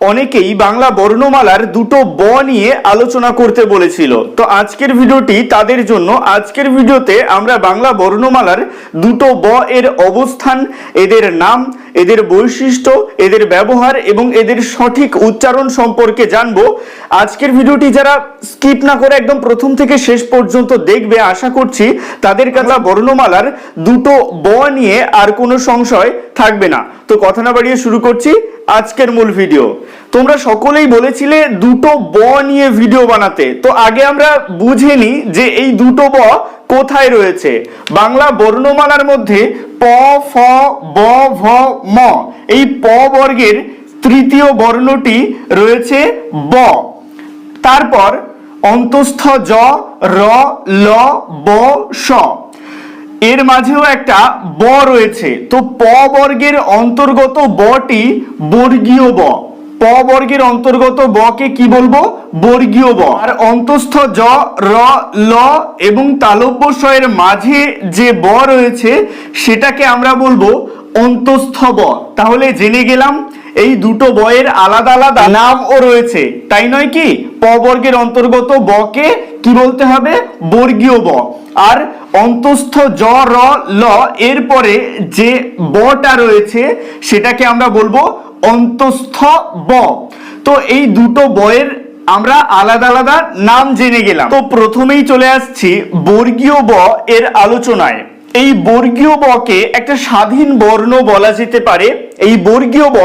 অনেকেই বাংলা বর্ণমালার দুটো ব নিয়ে আলোচনা করতে বলেছিল। তো আজকের ভিডিওটি তাদের জন্য। আজকের ভিডিওতে আমরা বাংলা বর্ণমালার দুটো ব এর অবস্থান, এদের নাম এদের বৈশিষ্ট্য, এদের ব্যবহার এবং এদের সঠিক উচ্চারণ সম্পর্কে জানব। আজকের ভিডিওটি যারা স্কিপ না করে একদম প্রথম থেকে শেষ পর্যন্ত দেখবে, আশা করছি তাদের কাছে বর্ণমালার দুটো ব নিয়ে আর কোনো সংশয় থাকবে না। তো কথা না বাড়িয়ে শুরু করছি আজকের মূল ভিডিও। তোমরা সকলেই বলেছিলে দুটো ব নিয়ে ভিডিও বানাতে। তো আগে আমরা বুঝে নিই যে এই দুটো ব কোথায় রয়েছে? বাংলা বর্ণমালার মধ্যে প, ফ, ব, ভ, ম এই প বর্গের তৃতীয় বর্ণটি রয়েছে ব। তারপর অন্তস্থ জ, র, ল, ব স এর মাঝেও একটা ব রয়েছে। তো প বর্গের অন্তর্গত বটি বর্গীয় ব। প বর্গের অন্তর্গত বকে কি বলব? বর্গীয় ব। আর অন্তস্থ জ, র, ল এবং তালব্য এর মাঝে যে ব রয়েছে, সেটাকে আমরা বলব অন্তস্থ ব। তাহলে জেনে গেলাম, এই দুটো বয়ের আলাদা আলাদা নামও রয়েছে। তাই নয় কি? প বর্গের অন্তর্গত বকে কি বলতে হবে? বর্গীয় ব। আর অন্তস্থ জ, র, ল এরপরে যে বটা রয়েছে, সেটাকে আমরা বলব অন্তস্থ ব। তো এই দুটো বয়ের আমরা আলাদা আলাদা নাম জেনে গেলাম। তো প্রথমেই চলে আসছি বর্গীয় ব এর আলোচনায়। এই বর্গীয় বকে একটা স্বাধীন বর্ণ বলা যেতে পারে। এই বর্গীয় ব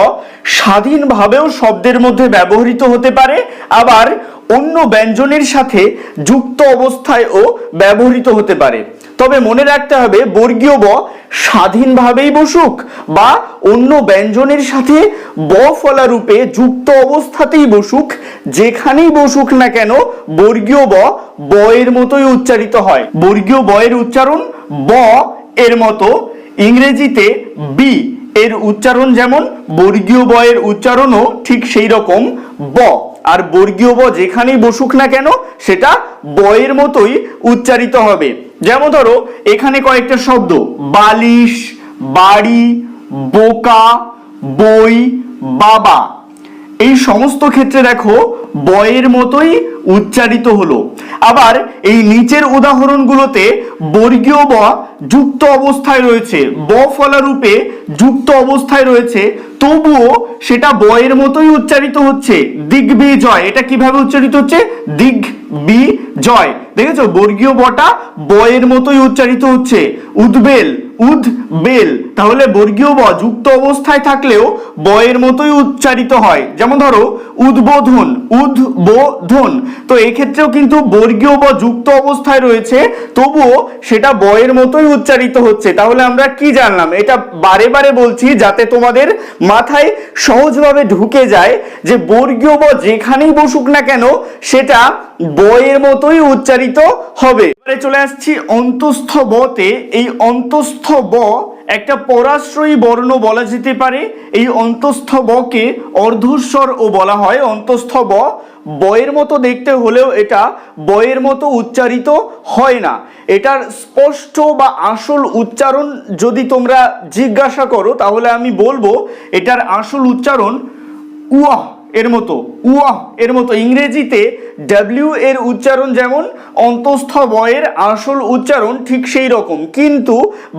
স্বাধীনভাবেও শব্দের মধ্যে ব্যবহৃত হতে পারে। আবার অন্য ব্যঞ্জনের সাথে যুক্ত অবস্থায়ও ব্যবহৃত হতে পারে। তবে মনে রাখতে হবে, বর্গীয় ব স্বাধীনভাবেই বসুক বা অন্য ব্যঞ্জনের সাথে ব ফলা রূপে যুক্ত অবস্থাতেই বসুক, যেখানেই বসুক না কেন বর্গীয় ব ব এর মতোই উচ্চারিত হয়। বর্গীয় ব এর উচ্চারণ ব এর মতো, ইংরেজিতে বি এর উচ্চারণ যেমন, বর্গীয় ব এর উচ্চারণও ঠিক সেই রকম, ব। আর বর্গীয় ব যেখানেই বসুক না কেন, সেটা বয়ের মতোই উচ্চারিত হবে। যেমন ধরো, এখানে কয়েকটা শব্দ, বালিশ, বাড়ি, বোকা, বই, বাবা। এই সমস্ত ক্ষেত্রে দেখো বয়ের মতোই উচ্চারিত হলো। আবার এই নিচের উদাহরণগুলোতে বর্গীয় ব যুক্ত অবস্থায় রয়েছে, ব ফলা রূপে যুক্ত অবস্থায় রয়েছে, তবুও সেটা বয়ের মতোই উচ্চারিত হচ্ছে দিগ্বি জয় এটা কীভাবে উচ্চারিত হচ্ছে? দিগ বি জয় দেখেছ? বর্গীয় বটা বয়ের মতোই উচ্চারিত হচ্ছে। উদ্বেল উদ বেল তাহলে বর্গীয় ব যুক্ত অবস্থায় থাকলেও বয়ের মতোই উচ্চারিত হয়। যেমন ধরো, উদ্বোধন উদ্বোধন। তো এক্ষেত্রেও কিন্তু বর্গীয় ব যুক্ত অবস্থায় রয়েছে, তবুও সেটা বয়ের মতোই উচ্চারিত হচ্ছে। তাহলে আমরা কি জানলাম? এটা বারে বারে বলছি যাতে তোমাদের মাথায় সহজভাবে ঢুকে যায় যে বর্গীয় ব যেখানেই বসুক না কেন, সেটা বয়ের মতোই উচ্চারিত হবে। চলে আসছি অন্তস্থ বতে। এই অন্তস্থ ব একটা পরাশ্রয়ী বর্ণ বলা যেতে পারে। এই অন্তস্থ বকে অর্ধস্বর ও বলা হয়। অন্তস্থ ব বয়ের মতো দেখতে হলেও এটা বয়ের মতো উচ্চারিত হয় না। এটার স্পষ্ট বা আসল উচ্চারণ যদি তোমরা জিজ্ঞাসা করো, তাহলে আমি বলব, এটার আসল উচ্চারণ উয়াহ এর মতো উয়াহ এর মতো ইংরেজিতে ডাব্লিউ এর উচ্চারণ যেমন অন্তস্থ বয়ের আসল উচ্চারণ ঠিক সেই রকম। কিন্তু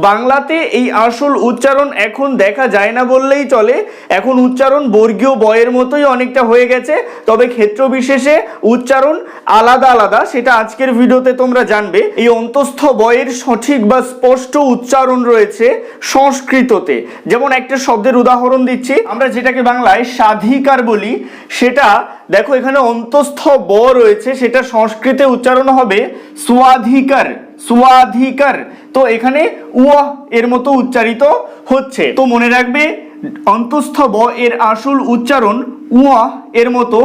বাংলাতে এই আসল উচ্চারণ এখন দেখা যায় না বললেই চলে। এখন উচ্চারণ বর্গীয় বয়ের মতোই অনেকটা হয়ে গেছে। তবে ক্ষেত্র বিশেষে উচ্চারণ আলাদা আলাদা, সেটা আজকের ভিডিওতে তোমরা জানবে। এই অন্তস্থ বয়ের সঠিক বা স্পষ্ট উচ্চারণ রয়েছে সংস্কৃততে। যেমন একটা শব্দের উদাহরণ দিচ্ছি। আমরা যেটাকে বাংলায় স্বাধিকার বলি সেটা, দেখো এখানে অন্তস্থ ব রয়েছে, সেটা সংস্কৃতে উচ্চারণ হবে স্বাধিকার সুয়াধিকার তো এখানে উয়া এর মতো উচ্চারিত হচ্ছে। তো মনে রাখবে, অন্তস্থ ব এর আসল উচ্চারণ উয়া এর মতো।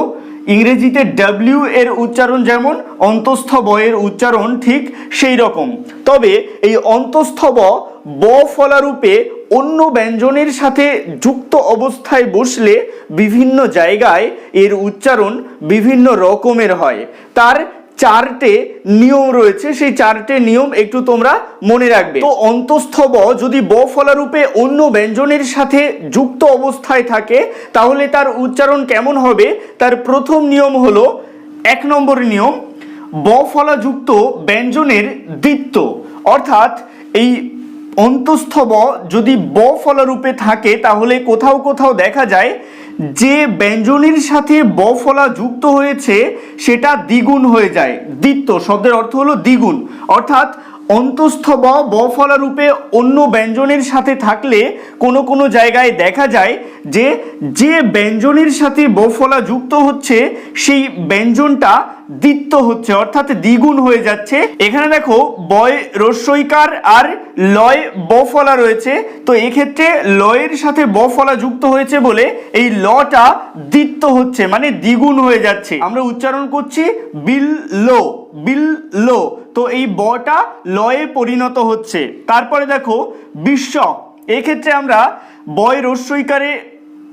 ইংরেজিতে ডাব্লিউ এর উচ্চারণ যেমন, অন্তস্থ ব এর উচ্চারণ ঠিক সেই রকম। তবে এই অন্তস্থ ব ব ফলারূপে অন্য ব্যঞ্জনের সাথে যুক্ত অবস্থায় বসলে বিভিন্ন জায়গায় এর উচ্চারণ বিভিন্ন রকমের হয়। তার চারটে নিয়ম রয়েছে। সেই চারটে নিয়ম একটু তোমরা মনে রাখবে। তো অন্তঃস্থ ব যদি ব ফলারূপে অন্য ব্যঞ্জনের সাথে যুক্ত অবস্থায় থাকে, তাহলে তার উচ্চারণ কেমন হবে? তার প্রথম নিয়ম হলো, এক নম্বর নিয়ম ব ফলাযুক্ত ব্যঞ্জনের দ্বিত্ব অর্থাৎ এই অন্তস্থ ব যদি ব ফলারূপে থাকে, তাহলে কোথাও কোথাও দেখা যায় যে ব্যঞ্জনীর সাথে ব ফলা যুক্ত হয়েছে, সেটা দ্বিগুণ হয়ে যায়, দ্বিত্ব, শব্দের অর্থ হলো দ্বিগুণ। অর্থাৎ অন্তস্থ ব ব ফলা রূপে অন্য ব্যঞ্জনের সাথে থাকলে কোনো কোনো জায়গায় দেখা যায় যে যে ব্যঞ্জনের সাথে ব ফলা যুক্ত হচ্ছে, সেই ব্যঞ্জনটা দ্বিত্ব হচ্ছে, অর্থাৎ দ্বিগুণ হয়ে যাচ্ছে। এখানে দেখো, বয় রস্যইকার আর লয় ব ফলা রয়েছে। তো এক্ষেত্রে লয়ের সাথে ব ফলা যুক্ত হয়েছে বলে এই লটা দ্বিত্ব হচ্ছে মানে দ্বিগুণ হয়ে যাচ্ছে। আমরা উচ্চারণ করছি বিল লো বিল লো তো এই বটা লয়ে পরিণত হচ্ছে। তারপরে দেখো, বিশ্ব। এক্ষেত্রে আমরা বয় রস্যইকারে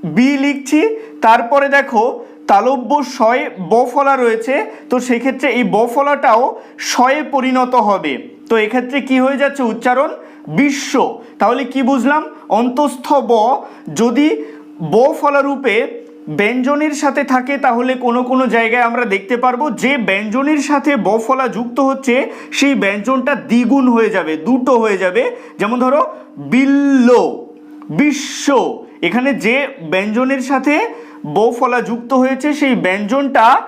বি লিখছি। তারপরে দেখো, তালব্য শয়ে ব ফলা রয়েছে। তো সেক্ষেত্রে এই ব ফলাটাও শয়ে পরিণত হবে। তো এক্ষেত্রে কি হয়ে যাচ্ছে উচ্চারণ? বিশ্ব। তাহলে কি বুঝলাম? অন্তস্থ ব। যদি ব ফলারূপে ব্যঞ্জনের সাথে থাকে, তাহলে কোনো কোনো জায়গায় আমরা দেখতে পারব যে ব্যঞ্জনের সাথে বফলা যুক্ত হচ্ছে, সেই ব্যঞ্জনটা দ্বিগুণ হয়ে যাবে, দুটো হয়ে যাবে। যেমন ধরো, বিল্ল, বিশ্ব। এখানে যে ব্যঞ্জনের সাথে বফলা যুক্ত হয়েছে, সেই ব্যঞ্জনটা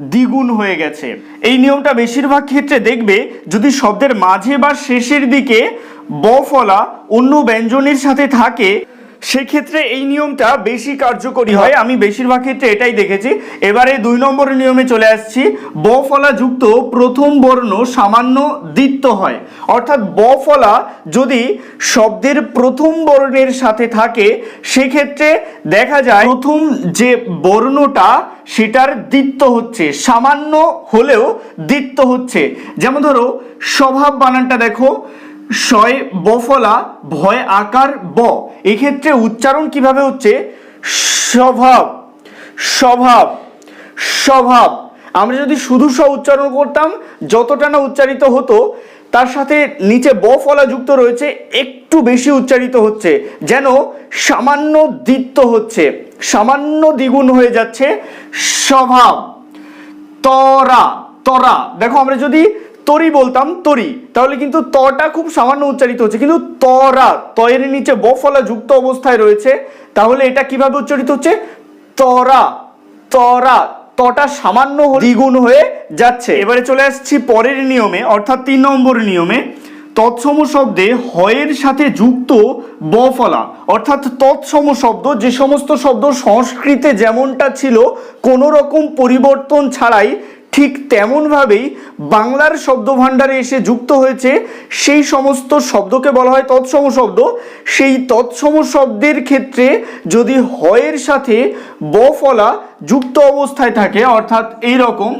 দ্বিগুণ হয়ে গেছে। এই নিয়মটা বেশিরভাগ ক্ষেত্রে দেখবে, যদি শব্দের মাঝে বা শেষের দিকে ব ফলা অন্য ব্যঞ্জনের সাথে থাকে সেক্ষেত্রে এই নিয়মটা বেশি কার্যকরী হয়। আমি বেশিরভাগ ক্ষেত্রে এটাই দেখেছি। এবারে দুই নম্বর নিয়মে চলে আসছি। ব ফলা যুক্ত প্রথম বর্ণ সামান্য দ্বিত্ব হয়। অর্থাৎ ব ফলা যদি শব্দের প্রথম বর্ণের সাথে থাকে, সেক্ষেত্রে দেখা যায় প্রথম যে বর্ণটা, সেটার দ্বিত্ব হচ্ছে। সামান্য হলেও দ্বিত্ব হচ্ছে। যেমন ধরো, স্বভাব বানানটা দেখো। শয় বফলা ভয় আকার ব। এক্ষেত্রে উচ্চারণ কীভাবে হচ্ছে? স্বভাব স্বভাব স্বভাব। আমরা যদি শুধু স উচ্চারণ করতাম, যতটা না উচ্চারিত হতো, তার সাথে নিচে ব ফলা যুক্ত রয়েছে, একটু বেশি উচ্চারিত হচ্ছে। যেন সামান্য দ্বিত্ব হচ্ছে, সামান্য দ্বিগুণ হয়ে যাচ্ছে। স্বভাব, তরা তরা। দেখো, আমরা যদি তরি বলতাম তরি। তাহলে কিন্তু তটা খুব সামান্য উচ্চারিত হচ্ছে। কিন্তু তরা, তয়ের নিচে বফলা যুক্ত অবস্থায় রয়েছে। তাহলে এটা কীভাবে উচ্চারিত হচ্ছে? তরা তরা, তটা সামান্য দ্বিগুণ হয়ে যাচ্ছে। এবারে চলে আসছি পরের নিয়মে, অর্থাৎ তিন নম্বর নিয়মে। তৎসম শব্দে হয়ের সাথে যুক্ত বফলা অর্থাৎ তৎসম শব্দ, যে সমস্ত শব্দ সংস্কৃতে যেমনটা ছিল কোনো রকম পরিবর্তন ছাড়াই ঠিক তেমনভাবেই বাংলার শব্দভাণ্ডারে এসে যুক্ত হয়েছে সেই সমস্ত শব্দকে বলা হয় তৎসম শব্দ। সেই তৎসম শব্দের ক্ষেত্রে যদি হয়ের সাথে ব ফলা যুক্ত অবস্থায় থাকে, অর্থাৎ এই রকম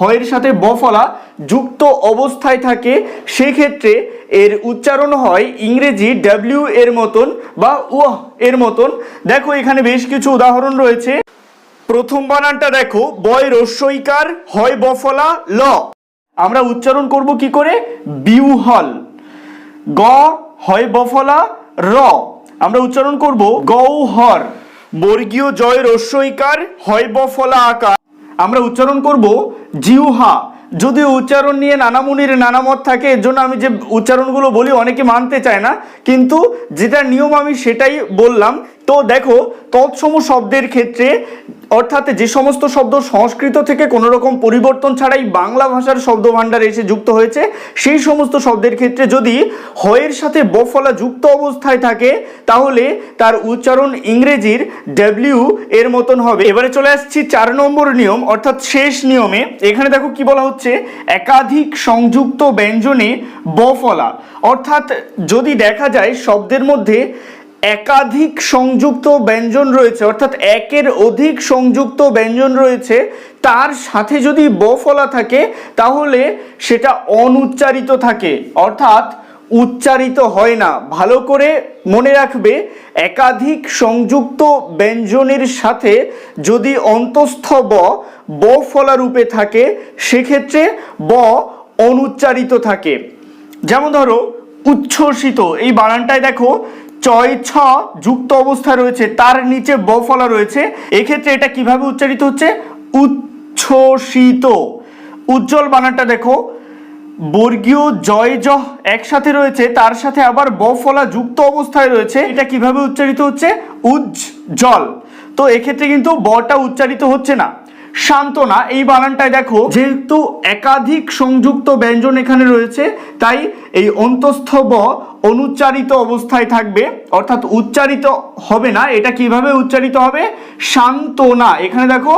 হয়ের সাথে ব ফলা যুক্ত অবস্থায় থাকে, সেক্ষেত্রে এর উচ্চারণ হয় ইংরেজি ডাব্লিউ এর মতন বা ওহ এর মতন। দেখো এখানে বেশ কিছু উদাহরণ রয়েছে। প্রথম বানানটা দেখো, বয় রস্যইকার হয় বফলা, ল। আমরা উচ্চারণ করব কি করে? বিউহল। গ, হয় বফলা, র। আমরা উচ্চারণ করব গৌহর। বর্গীয় জয় রস্যইকার হয় বফলা আকার। আমরা উচ্চারণ করব জিউহা। যদিও উচ্চারণ নিয়ে নানামুনির নানা মত থাকে এর জন্য আমি যে উচ্চারণগুলো বলি অনেকে মানতে চায় না, কিন্তু যেটা নিয়ম আমি সেটাই বললাম তো দেখো তৎসম শব্দের ক্ষেত্রে, অর্থাৎ যে সমস্ত শব্দ সংস্কৃত থেকে কোনো রকম পরিবর্তন ছাড়াই বাংলা ভাষার শব্দ ভাণ্ডারে এসে যুক্ত হয়েছে, সেই সমস্ত শব্দের ক্ষেত্রে যদি হয়ের সাথে বফলা যুক্ত অবস্থায় থাকে, তাহলে তার উচ্চারণ ইংরেজির ডব্লিউ এর মতন হবে। এবারে চলে আসছি চার নম্বর নিয়ম, অর্থাৎ শেষ নিয়মে। এখানে দেখো কি বলা হচ্ছে? একাধিক সংযুক্ত ব্যঞ্জনে বফলা। অর্থাৎ যদি দেখা যায়, শব্দের মধ্যে একাধিক সংযুক্ত ব্যঞ্জন রয়েছে, অর্থাৎ একের অধিক সংযুক্ত ব্যঞ্জন রয়েছে, তার সাথে যদি ব ফলা থাকে, তাহলে সেটা অনুচ্চারিত থাকে, অর্থাৎ উচ্চারিত হয় না। ভালো করে মনে রাখবে, একাধিক সংযুক্ত ব্যঞ্জনের সাথে যদি অন্তস্থ ব ব ফলা রূপে থাকে, সেক্ষেত্রে ব অনুচ্চারিত থাকে। যেমন ধরো, উচ্ছ্বসিত, এই বানানটায় দেখো চয় ছ যুক্ত অবস্থা রয়েছে, তার নিচে ব ফলা রয়েছে। এক্ষেত্রে এটা কীভাবে উচ্চারিত হচ্ছে? উচ্ছ্বসিত। উজ্জ্বল বানানটা দেখো। বর্গীয় জয় জ একসাথে রয়েছে, তার সাথে আবার ব ফলা যুক্ত অবস্থায় রয়েছে। এটা কীভাবে উচ্চারিত হচ্ছে? উজ্জ্বল। তো এক্ষেত্রে কিন্তু বটা উচ্চারিত হচ্ছে না। সান্ত্বনা, এই বানানটায় দেখো, যেহেতু একাধিক সংযুক্ত ব্যঞ্জন এখানে রয়েছে, তাই এই অন্তস্থ ব অনুচ্চারিত অবস্থায় থাকবে, অর্থাৎ উচ্চারিত হবে না, এটা কীভাবে উচ্চারিত হবে? সান্ত্বনা, এখানে দেখো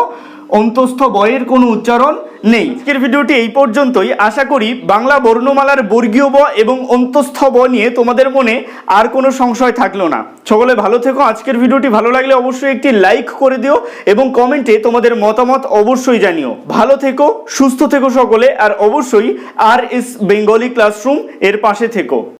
অন্তস্থ বয়ের কোনো উচ্চারণ নেই। আজকের ভিডিওটি এই পর্যন্তই। আশা করি বাংলা বর্ণমালার বর্গীয় ব এবং অন্তস্থ ব নিয়ে তোমাদের মনে আর কোনো সংশয় থাকল না। সকলে ভালো থেকো। আজকের ভিডিওটি ভালো লাগলে অবশ্যই একটি লাইক করে দিও এবং কমেন্টে তোমাদের মতামত অবশ্যই জানিও। ভালো থেকো, সুস্থ থেকো সকলে, আর অবশ্যই আর এস বেঙ্গলি ক্লাসরুম এর পাশে থেকো।